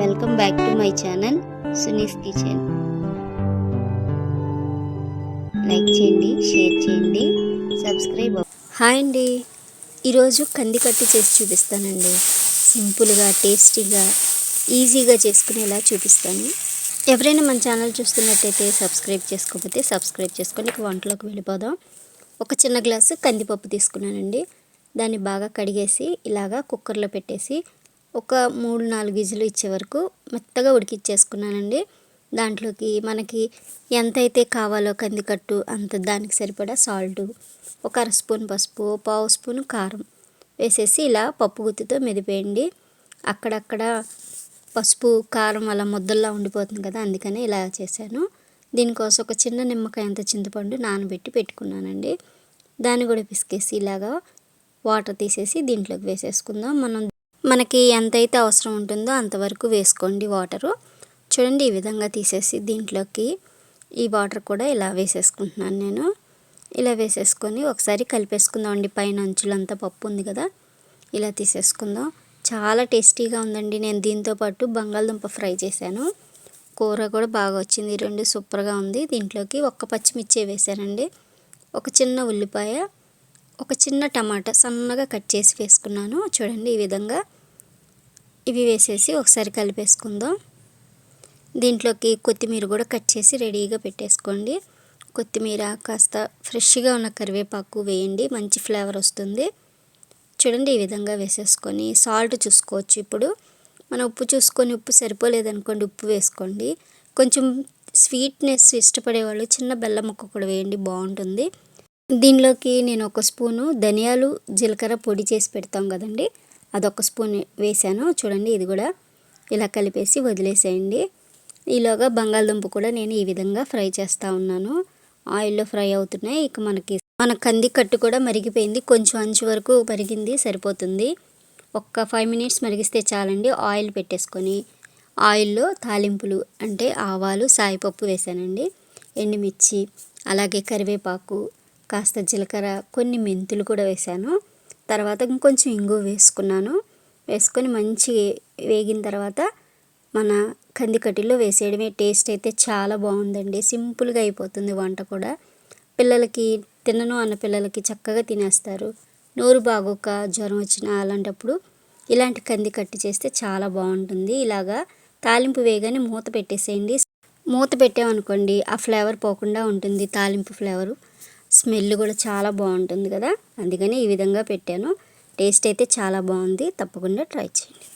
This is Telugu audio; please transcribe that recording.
Welcome back to my channel Suni's kitchen. Like చేయండి షేర్ చేయండి సబ్స్క్రైబ్ హాయ్ అండి. ఈరోజు కందికట్టు చేసి చూపిస్తానండి. సింపుల్గా టేస్టీగా ఈజీగా చేసుకునేలా చూపిస్తాను. ఎవరైనా మన ఛానల్ చూస్తున్నట్టయితే సబ్స్క్రైబ్ చేసుకోకపోతే సబ్స్క్రైబ్ చేసుకొని ఇక వంటలోకి వెళ్ళిపోదాం. ఒక చిన్న గ్లాసు కందిపప్పు తీసుకున్నానండి. దాన్ని బాగా కడిగేసి ఇలాగా కుక్కర్లో పెట్టేసి ఒక మూడు నాలుగు విజులు ఇచ్చే వరకు మెత్తగా ఉడికిచ్చేసుకున్నానండి. దాంట్లోకి మనకి ఎంతైతే కావాలో కందికట్టు అంత దానికి సరిపడా సాల్ట్ ఒక అర స్పూన్ పసుపు పావు స్పూన్ కారం వేసేసి ఇలా పప్పు గుత్తితో మెదిపేయండి. అక్కడక్కడ పసుపు కారం అలా ముద్దల్లా ఉండిపోతుంది కదా అందుకని ఇలా చేశాను. దీనికోసం ఒక చిన్న నిమ్మకాయ అంత చింతపండు నానబెట్టి పెట్టుకున్నానండి. దాన్ని కూడా పిసికేసి ఇలాగా వాటర్ తీసేసి దీంట్లోకి వేసేసుకుందాం. మనం మనకి ఎంతైతే అవసరం ఉంటుందో అంతవరకు వేసుకోండి వాటరు. చూడండి ఈ విధంగా తీసేసి దీంట్లోకి ఈ వాటర్ కూడా ఇలా వేసేసుకుంటున్నాను నేను. ఇలా వేసేసుకొని ఒకసారి కలిపేసుకుందాం అండి. పైన అంచులంతా పప్పు ఉంది కదా. ఇలా తీసేసుకుందాం. చాలా టేస్టీగా ఉందండి. నేను దీంతో పాటు బంగాళదుంప ఫ్రై చేశాను. కూర కూడా బాగా వచ్చింది. ఈ రెండు సూపర్గా ఉంది. దీంట్లోకి ఒక్క పచ్చిమిర్చి వేసానండి ఒక చిన్న ఉల్లిపాయ ఒక చిన్న టమాటా సన్నగా కట్ చేసి వేసుకున్నాను. చూడండి ఈ విధంగా ఇవి వేసేసి ఒకసారి కలిపేసుకుందాం. దీంట్లోకి కొత్తిమీర కూడా కట్ చేసి రెడీగా పెట్టేసుకోండి. కొత్తిమీర కాస్త ఫ్రెష్గా ఉన్న కరివేపాకు వేయండి మంచి ఫ్లేవర్ వస్తుంది. చూడండి ఈ విధంగా వేసేసుకొని సాల్ట్ చూసుకోవచ్చు ఇప్పుడు. మనం ఉప్పు చూసుకొని ఉప్పు సరిపోలేదనుకోండి ఉప్పు వేసుకోండి. కొంచెం స్వీట్నెస్ ఇష్టపడేవాళ్ళు చిన్న బెల్లం ముక్క కూడా వేయండి బాగుంటుంది. దీనిలోకి నేను ఒక స్పూను ధనియాలు జీలకర్ర పొడి చేసి పెడతాం కదండి. అదొక స్పూన్ వేసాను. చూడండి ఇది కూడా ఇలా కలిపేసి వదిలేసేయండి. ఈలోగా బంగాళదుంప కూడా నేను ఈ విధంగా ఫ్రై చేస్తూ ఉన్నాను. ఆయిల్లో ఫ్రై అవుతున్నాయి. ఇక మనకి మన కంది కట్టు కూడా మరిగిపోయింది. కొంచెం అంచు వరకు మరిగింది సరిపోతుంది. ఒక్క ఫైవ్ మినిట్స్ మరిగిస్తే చాలండి. ఆయిల్ పెట్టేసుకొని ఆయిల్లో తాలింపులు అంటే ఆవాలు సాయిపప్పు వేసానండి. ఎండుమిర్చి అలాగే కరివేపాకు కాస్త జీలకర్ర కొన్ని మెంతులు కూడా వేసాను. తర్వాత ఇంకొంచెం ఇంగు వేసుకున్నాను. వేసుకొని మంచి వేగిన తర్వాత మన కందికట్టిలో వేసేయడమే టేస్ట్ అయితే చాలా బాగుందండి. సింపుల్గా అయిపోతుంది వంట కూడా. పిల్లలకి తినను అన్న పిల్లలకి చక్కగా తినేస్తారు. నోరు బాగోక జ్వరం వచ్చిన అలాంటప్పుడు ఇలాంటి కంది కట్టి చేస్తే చాలా బాగుంటుంది. ఇలాగా తాలింపు వేగానే మూత పెట్టేసేయండి. మూత పెట్టామనుకోండి ఆ ఫ్లేవర్ పోకుండా ఉంటుంది తాలింపు ఫ్లేవరు. స్మెల్ కూడా చాలా బాగుంటుంది కదా. అందుకని ఈ విధంగా పెట్టాను. టేస్ట్ అయితే చాలా బాగుంది. తప్పకుండా ట్రై చేయండి.